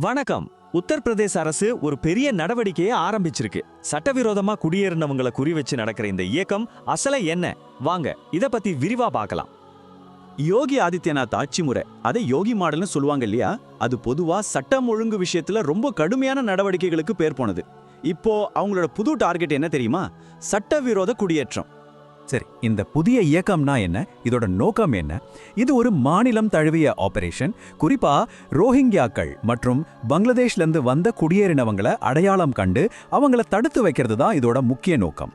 வணக்கம். உத்தரப்பிரதேச அரசு ஒரு பெரிய நடவடிக்கையை ஆரம்பிச்சிருக்கு. சட்டவிரோதமா குடியேறினவங்களை குறி வச்சு நடக்கிற இந்த இயக்கம் அசலை என்ன? வாங்க இத பத்தி விரிவா பார்க்கலாம். யோகி ஆதித்யநாத் ஆட்சி முறை அதை யோகி மாடல்னு சொல்லுவாங்க இல்லையா? அது பொதுவா சட்டம் ஒழுங்கு விஷயத்துல ரொம்ப கடுமையான நடவடிக்கைகளுக்கு பேர் போனது. இப்போ அவங்களோட புது டார்கெட் என்ன தெரியுமா? சட்டவிரோத குடியேற்றம். சரி இந்த புதிய இயக்கம்னா என்ன? இதோட நோக்கம் என்ன? இது ஒரு மாநிலம் தழுவிய ஆபரேஷன் குறிப்பா ரோஹிங்கியாக்கள் மற்றும் பங்களாதேஷ்ல இருந்து வந்த குடியேறினவங்களை அடையாளம் கண்டு அவங்கள தடுத்து வைக்கிறது தான் இதோட முக்கிய நோக்கம்.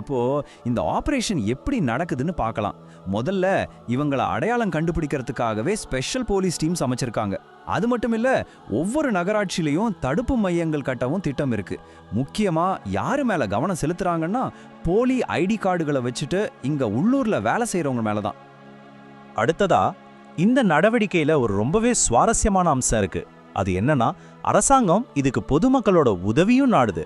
அப்போ இந்த ஆபரேஷன் எப்படி நடக்குதுன்னு பார்க்கலாம். முதல்ல இவங்கள அடையாளம் கண்டுபிடிக்கிறதுக்காகவே ஸ்பெஷல் போலீஸ் டீம்ஸ் அமைச்சிருக்காங்க. அது மட்டும் இல்ல ஒவ்வொரு நகராட்சியிலையும் தடுப்பு மையங்கள் கட்டவும் திட்டம் இருக்கு. முக்கியமா யாரு மேல கவனம் செலுத்துறாங்கன்னா போலி ஐடி கார்டுகளை வச்சுட்டு இங்க உள்ளூர்ல வேலை செய்றவங்க மேல தான் அடுத்ததா இந்த நடவடிக்கையில ஒரு ரொம்பவே சுவாரஸ்யமான அம்சம் இருக்கு. அது என்னன்னா அரசாங்கம் இதுக்கு பொதுமக்களோட உதவியும் நாடுது.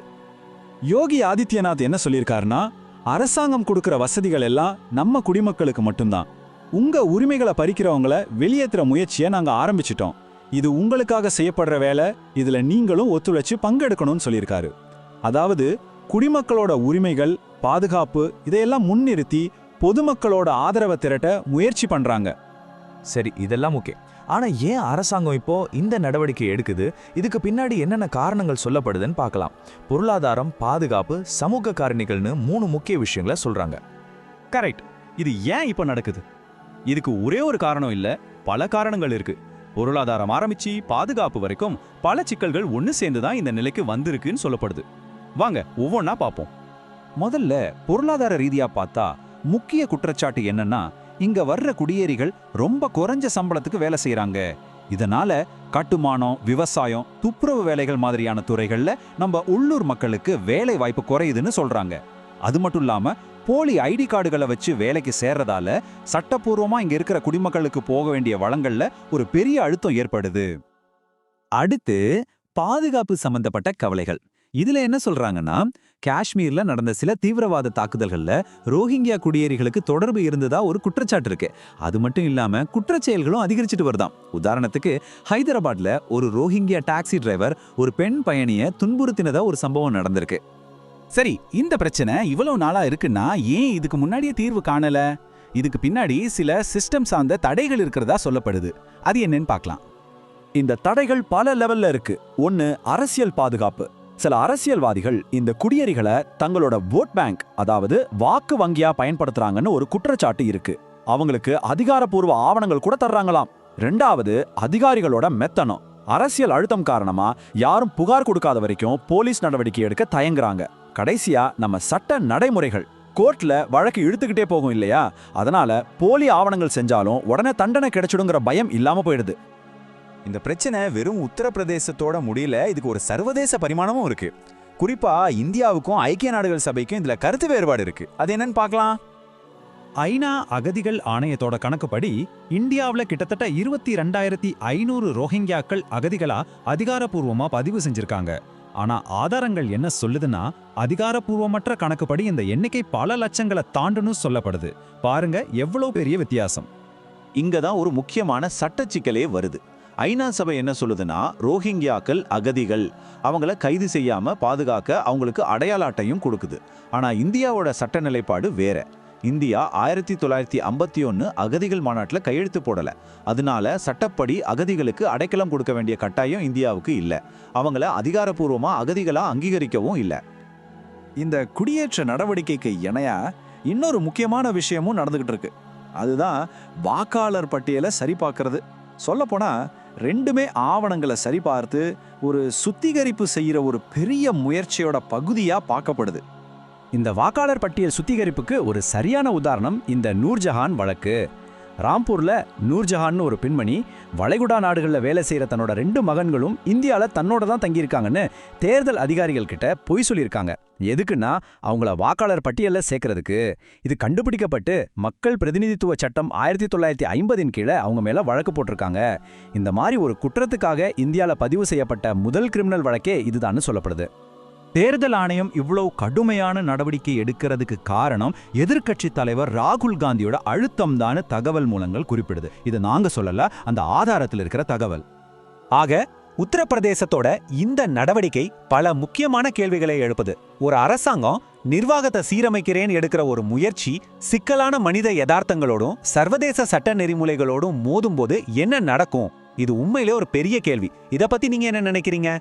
யோகி ஆதித்யநாத் என்ன சொல்லியிருக்காருன்னா அரசாங்கம் கொடுக்கிற வசதிகள் எல்லாம் நம்ம குடிமக்களுக்கு மட்டும்தான். உங்க உரிமைகளை பறிக்கிறவங்கள வெளியேற்றுற முயற்சியை நாங்கள் ஆரம்பிச்சிட்டோம். இது உங்களுக்காக செய்யப்படுற வேலை இதுல நீங்களும் ஒத்துழைச்சு பங்கெடுக்கணும்னு சொல்லியிருக்காரு. அதாவது குடிமக்களோட உரிமைகள் பாதுகாப்பு இதையெல்லாம் முன்னிறுத்தி பொதுமக்களோட ஆதரவை திரட்ட முயற்சி பண்றாங்க. சரி இதெல்லாம் ஓகே. ஆனா ஏன் அரசாங்கம் இப்போ இந்த நடவடிக்கை எடுக்குது? இதுக்கு பின்னாடி என்னென்ன காரணங்கள் சொல்லப்படுதுன்னு பார்க்கலாம். பொருளாதாரம் பாதுகாப்பு சமூக காரணிகள்னு மூணு முக்கிய விஷயங்களை சொல்றாங்க. கரெக்ட். இது ஏன் இப்போ நடக்குது? இதுக்கு ஒரே ஒரு காரணம் இல்ல பல காரணங்கள் இருக்கு. பொருளாதாரம் ஆரம்பிச்சு பாதுகாப்பு வரைக்கும் பல சிக்கல்கள் ஒன்னு சேர்ந்து தான் இந்த நிலைக்கு வந்திருக்குன்னு சொல்லப்படுது. வாங்க ஒவ்வொன்றா பார்ப்போம். முதல்ல பொருளாதார ரீதியா பார்த்தா முக்கிய குற்றச்சாட்டு என்னன்னா இங்க வர்ற குடியேறிகள் ரொம்ப குறைஞ்ச சம்பளத்துக்கு வேலை செய்யறாங்க இதனால கட்டுமானம் விவசாயம் துப்புரவு வேலைகள் மாதிரியான துறைகள்ல நம்ம உள்ளூர் மக்களுக்கு வேலை வாய்ப்பு குறையுதுன்னு சொல்றாங்க. அது மட்டும் இல்லாம போலி ஐடி கார்டுகளை வச்சு வேலைக்கு சேர்றதால சட்டப்பூர்வமா இங்க இருக்கிற குடிமக்களுக்கு போக வேண்டிய வளங்கள்ல ஒரு பெரிய அழுத்தம் ஏற்படுது. அடுத்து பாதுகாப்பு சம்பந்தப்பட்ட கவலைகள். இதுல என்ன சொல்றாங்கன்னா காஷ்மீர்ல நடந்த சில தீவிரவாத தாக்குதல்கள்ல ரோஹிங்கியா குடியேறிகளுக்கு தொடர்பு இருந்ததா ஒரு குற்றச்சாட்டு இருக்கு. அது மட்டும் இல்லாம குற்றச்செயல்களும் அதிகரிச்சுட்டு வருதாம். உதாரணத்துக்கு ஹைதராபாத்ல ஒரு ரோஹிங்கியா டாக்ஸி டிரைவர் ஒரு பெண் பயணிய துன்புறுத்தினதா ஒரு சம்பவம் நடந்திருக்கு. சரி இந்த பிரச்சனை இவ்வளவு நாளா இருக்குன்னா ஏன் இதுக்கு முன்னாடியே தீர்வு காணல? இதுக்கு பின்னாடி சில சிஸ்டம் சார்ந்த தடைகள் இருக்கிறதா சொல்லப்படுது. அது என்னன்னு பார்க்கலாம். இந்த தடைகள் பல லெவல்ல இருக்கு. ஒன்னு அரசியல் பாதுகாப்பு சில அரசியல்வாதிகள் இந்த குடியேறிகளை தங்களோட ஓட் பேங்க் அதாவது வாக்கு வங்கியா பயன்படுத்துறாங்கன்னு ஒரு குற்றச்சாட்டு இருக்கு. அவங்களுக்கு அதிகாரப்பூர்வ ஆவணங்கள் கூட தர்றாங்களாம். ரெண்டாவது அதிகாரிகளோட மெத்தனம். அரசியல் அழுத்தம் காரணமா யாரும் புகார் கொடுக்காத வரைக்கும் போலீஸ் நடவடிக்கை எடுக்க தயங்குறாங்க. கடைசியா நம்ம சட்ட நடைமுறைகள். கோர்ட்ல வழக்கு இழுத்துக்கிட்டே போகும் இல்லையா? அதனால போலி ஆவணங்கள் செஞ்சாலும் உடனே தண்டனை கிடைச்சிடுங்கிற பயம் இல்லாம போயிடுது. இந்த பிரச்சனை வெறும் உத்தரப்பிரதேசத்தோட முடியல இதுக்கு ஒரு சர்வதேச பரிமாணமும் இருக்கு. குறிப்பா இந்தியாவுக்கும் ஐக்கிய நாடுகள் சபைக்கும் இதுல கருத்து வேறுபாடு இருக்கு. அது என்னன்னு பார்க்கலாம். ஐநா அகதிகள் ஆணையத்தோட கணக்குப்படி இந்தியாவுல கிட்டத்தட்ட இருபத்தி ரெண்டாயிரத்தி ஐநூறு ரோஹிங்கியாக்கள் அகதிகளா அதிகாரப்பூர்வமா பதிவு செஞ்சிருக்காங்க. ஆனா ஆதாரங்கள் என்ன சொல்லுதுன்னா அதிகாரப்பூர்வமற்ற கணக்குப்படி இந்த எண்ணிக்கை பல லட்சங்களை தாண்டுன்னு சொல்லப்படுது. பாருங்க எவ்வளவு பெரிய வித்தியாசம். இங்கதான் ஒரு முக்கியமான சட்ட சிக்கலே வருது. ஐநா சபை என்ன சொல்லுதுன்னா ரோஹிங்கியாக்கள் அகதிகள் அவங்கள கைது செய்யாம பாதுகாக்க அவங்களுக்கு அடையாள அட்டையும் கொடுக்குது. ஆனா இந்தியாவோட சட்ட நிலைப்பாடு வேற. இந்தியா ஆயிரத்தி தொள்ளாயிரத்தி ஐம்பத்தி ஒன்று அகதிகள் மாநாட்டில் கையெழுத்து போடலை. அதனால சட்டப்படி அகதிகளுக்கு அடைக்கலம் கொடுக்க வேண்டிய கட்டாயம் இந்தியாவுக்கு இல்லை. அவங்கள அதிகாரப்பூர்வமாக அகதிகளாக அங்கீகரிக்கவும் இல்லை. இந்த குடியேற்ற நடவடிக்கைக்கு இணையா இன்னொரு முக்கியமான விஷயமும் நடந்துகிட்டு இருக்கு. அதுதான் வாக்காளர் பட்டியலை சரிபார்க்கறது சொல்லப்போனால் ரெண்டுமே ஆவணங்களை சரிபார்த்து ஒரு சுத்திகரிப்பு செய்யற ஒரு பெரிய முயற்சியோட பகுதியா பார்க்கப்படுது. இந்த வாக்காளர் பட்டியல் சுத்திகரிப்புக்கு ஒரு சரியான உதாரணம் இந்த நூர்ஜஹான் வழக்கு. ராம்பூர்ல நூர்ஜஹான்னு ஒரு பெண்மணி வளைகுடா நாடுகளில் வேலை செய்யற தன்னோட ரெண்டு மகன்களும் இந்தியால தன்னோட தான் தங்கியிருக்காங்கன்னு தேர்தல் அதிகாரிகள் கிட்ட பொய் சொல்லியிருக்காங்க. எதுக்குன்னா அவங்கள வாக்காளர் பட்டியலில் சேர்க்கறதுக்கு. இது கண்டுபிடிக்கப்பட்டு மக்கள் பிரதிநிதித்துவ சட்டம் ஆயிரத்தி தொள்ளாயிரத்தி ஐம்பதின் கீழே அவங்க மேல வழக்கு போட்டிருக்காங்க. இந்த மாதிரி ஒரு குற்றத்துக்காக இந்தியால பதிவு செய்யப்பட்ட முதல் கிரிமினல் வழக்கே இதுதான்னு சொல்லப்படுது. தேர்தல் ஆணையம் இவ்வளவு கடுமையான நடவடிக்கை எடுக்கிறதுக்கு காரணம் எதிர்க்கட்சி தலைவர் ராகுல் காந்தியோட அழுத்தம் தகவல் மூலங்கள் குறிப்பிடுது. இது நாங்க சொல்லல அந்த ஆதாரத்தில் இருக்கிற தகவல். ஆக உத்தரப்பிரதேசத்தோட இந்த நடவடிக்கை பல முக்கியமான கேள்விகளை எழுப்புது. ஒரு அரசாங்கம் நிர்வாகத்தை சீரமைக்கிறேன்னு எடுக்கிற ஒரு முயற்சி சிக்கலான மனித யதார்த்தங்களோடும் சர்வதேச சட்ட நெறிமுறைகளோடும் மோதும்போது என்ன நடக்கும்? இது உண்மையிலே ஒரு பெரிய கேள்வி. இத பத்தி நீங்க என்ன நினைக்கிறீங்க?